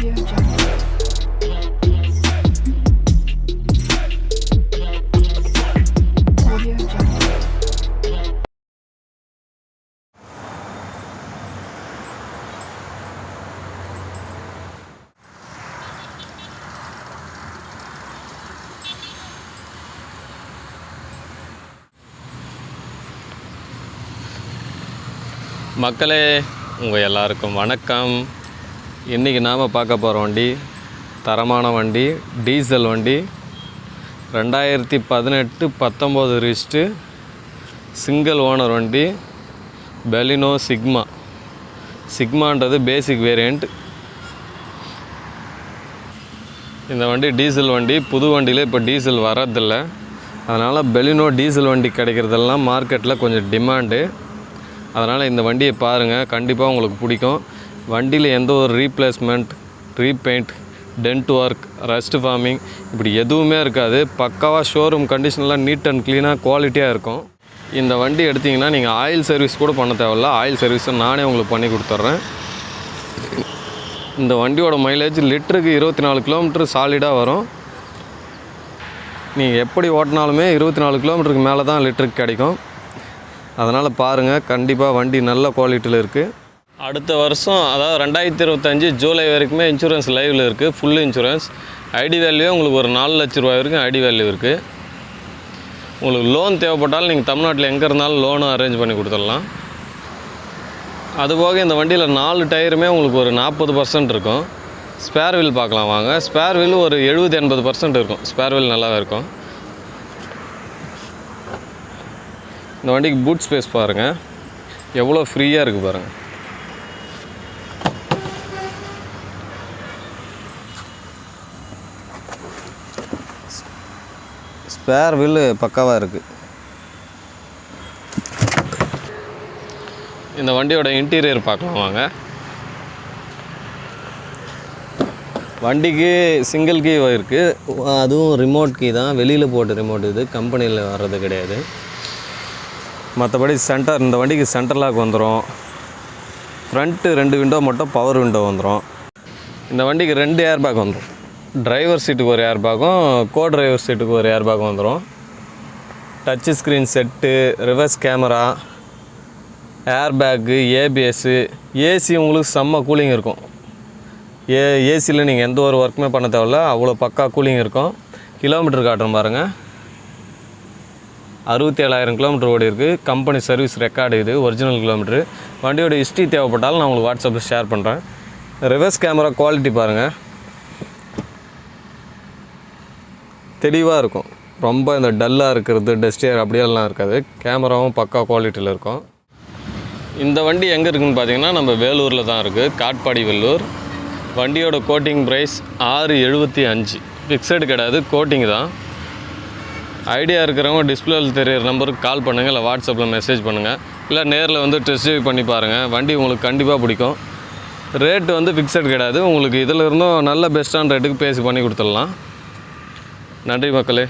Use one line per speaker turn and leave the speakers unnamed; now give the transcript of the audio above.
மக்களே உங்கள் எல்லாருக்கும் வணக்கம். இன்றைக்கி நாம் பார்க்க போகிற வண்டி தரமான வண்டி டீசல் வண்டி. ரெண்டாயிரத்தி பதினெட்டு பத்தொம்போது ரிஸ்ட்டு சிங்கிள் ஓனர் வண்டி பெலினோ சிக்மா சிக்மான்றது பேசிக் வேரியண்ட் இந்த வண்டி டீசல் வண்டி புது வண்டியில் இப்போ டீசல் வரதில்ல அதனால் பெலினோ டீசல் வண்டி கிடைக்கிறதெல்லாம் மார்க்கெட்டில் கொஞ்சம் டிமாண்டு அதனால் இந்த வண்டியை பாருங்கள் கண்டிப்பாக உங்களுக்கு பிடிக்கும். வண்டியில் எந்த ஒரு replacement repaint dent work rust forming இப்படி எதுவுமே இருக்காது. பக்காவாக ஷோரூம் கண்டிஷன்லாம் நீட் அண்ட் க்ளீனாக குவாலிட்டியாக இருக்கும். இந்த வண்டி எடுத்திங்கன்னா நீங்கள் ஆயில் சர்வீஸ் கூட பண்ண தேவையில்ல. ஆயில் சர்வீஸும் நானே உங்களுக்கு பண்ணி கொடுத்துட்றேன். இந்த வண்டியோட மைலேஜ் லிட்டருக்கு இருபத்தி நாலு கிலோமீட்டர் சாலிடாக வரும். நீங்கள் எப்படி ஓட்டினாலுமே இருபத்தி நாலு கிலோமீட்டருக்கு மேலே தான் லிட்டருக்கு கிடைக்கும். அதனால் பாருங்கள் கண்டிப்பாக வண்டி நல்ல குவாலிட்டியில் இருக்குது அடுத்த வருஷம் அதாவது ரெண்டாயிரத்தி இருபத்தஞ்சி ஜூலை வரைக்குமே இன்சூரன்ஸ் லைவில் இருக்குது ஃபுல் இன்சூரன்ஸ் ஐடி வேல்யூ உங்களுக்கு ஒரு நாலு லட்ச ரூபாய் வரைக்கும் ஐடி வேல்யூ இருக்குது உங்களுக்கு லோன் தேவைப்பட்டாலும் நீங்கள் தமிழ்நாட்டில் எங்கே இருந்தாலும் லோனும் அரேஞ்ச் பண்ணி கொடுத்துடலாம். அதுபோக இந்த வண்டியில் நாலு டயருமே உங்களுக்கு ஒரு நாற்பது பர்சன்ட் இருக்கும். ஸ்பேர் வீல் பார்க்கலாம் வாங்க. ஸ்பேர் வீல் ஒரு எழுபது எண்பது பர்சன்ட் இருக்கும். ஸ்பேர் வீல் நல்லாவே இருக்கும். இந்த வண்டிக்கு பூட் ஸ்பேஸ் பாருங்கள் எவ்வளோ ஃப்ரீயாக இருக்குது பாருங்கள் ஸ்பேர் வீல் பக்காவாக இருக்குது இந்த வண்டியோட இன்டீரியர் பார்க்கலாம் வாங்க. வண்டிக்கு சிங்கிள் கீ இருக்குது அதுவும் ரிமோட் கீ தான். வெளியில் போட்ட ரிமோட் இது. கம்பெனியில் வர்றது கிடையாது. மற்றபடி சென்டர் இந்த வண்டிக்கு சென்டர் லாக் வந்துடும் ஃப்ரண்ட்டு ரெண்டு விண்டோ மட்டும் பவர் விண்டோ வந்துடும் இந்த வண்டிக்கு ரெண்டு ஏர் பேக் வந்துடும் டிரைவர் சீட்டுக்கு ஒரு ஏர் பேக்கும் கோ டிரைவர் சீட்டுக்கு ஒரு ஏர் பேக் வந்துடும் touch screen set reverse camera air bag ABS AC உங்களுக்கு செம்ம கூலிங் இருக்கும். ஏ ஏசியில் நீங்கள் எந்த ஒரு ஒர்க்குமே பண்ண தேவையில்ல அவ்வளோ பக்கா கூலிங் இருக்கும். கிலோமீட்டர் காட்டுறேன் பாருங்கள் அறுபத்தி ஏழாயிரம் கிலோமீட்டர் ஓடி இருக்குது கம்பெனி சர்வீஸ் ரெக்கார்டு இது ஒரிஜினல் கிலோமீட்ரு வண்டியோட ஹிஸ்ட்ரி தேவைப்பட்டாலும் நான் உங்களுக்கு வாட்ஸ்அப்பில் ஷேர் பண்ணுறேன் ரிவர்ஸ் கேமரா குவாலிட்டி பாருங்கள் தெளிவாக இருக்கும். ரொம்ப இந்த டல்லாக இருக்கிறது டஸ்டியர் அப்படியெல்லாம் இருக்காது. கேமராவும் பக்கா குவாலிட்டியில் இருக்கும். இந்த வண்டி எங்கே இருக்குன்னு பார்த்தீங்கன்னா நம்ம வேலூரில் தான் இருக்குது காட்பாடி வேலூர். வண்டியோட கோட்டிங் ப்ரைஸ் ஆறு எழுபத்தி அஞ்சு. ஃபிக்ஸடு கிடையாது கோட்டிங் தான். ஐடியா இருக்கிறவங்க டிஸ்பிளேல தெரியிற நம்பருக்கு கால் பண்ணுங்கள் இல்லை வாட்ஸ்அப்பில் மெசேஜ் பண்ணுங்கள் இல்லை நேரில் வந்து டெஸ்ட் ட்ரைவ் பண்ணி பாருங்கள் வண்டி உங்களுக்கு கண்டிப்பாக பிடிக்கும். ரேட்டு வந்து ஃபிக்ஸட் கிடையாது. உங்களுக்கு இதில் இருந்தும் நல்ல பெஸ்ட்டான ரேட்டுக்கு பேசி பண்ணி கொடுத்துடலாம். நன்றி மக்களே.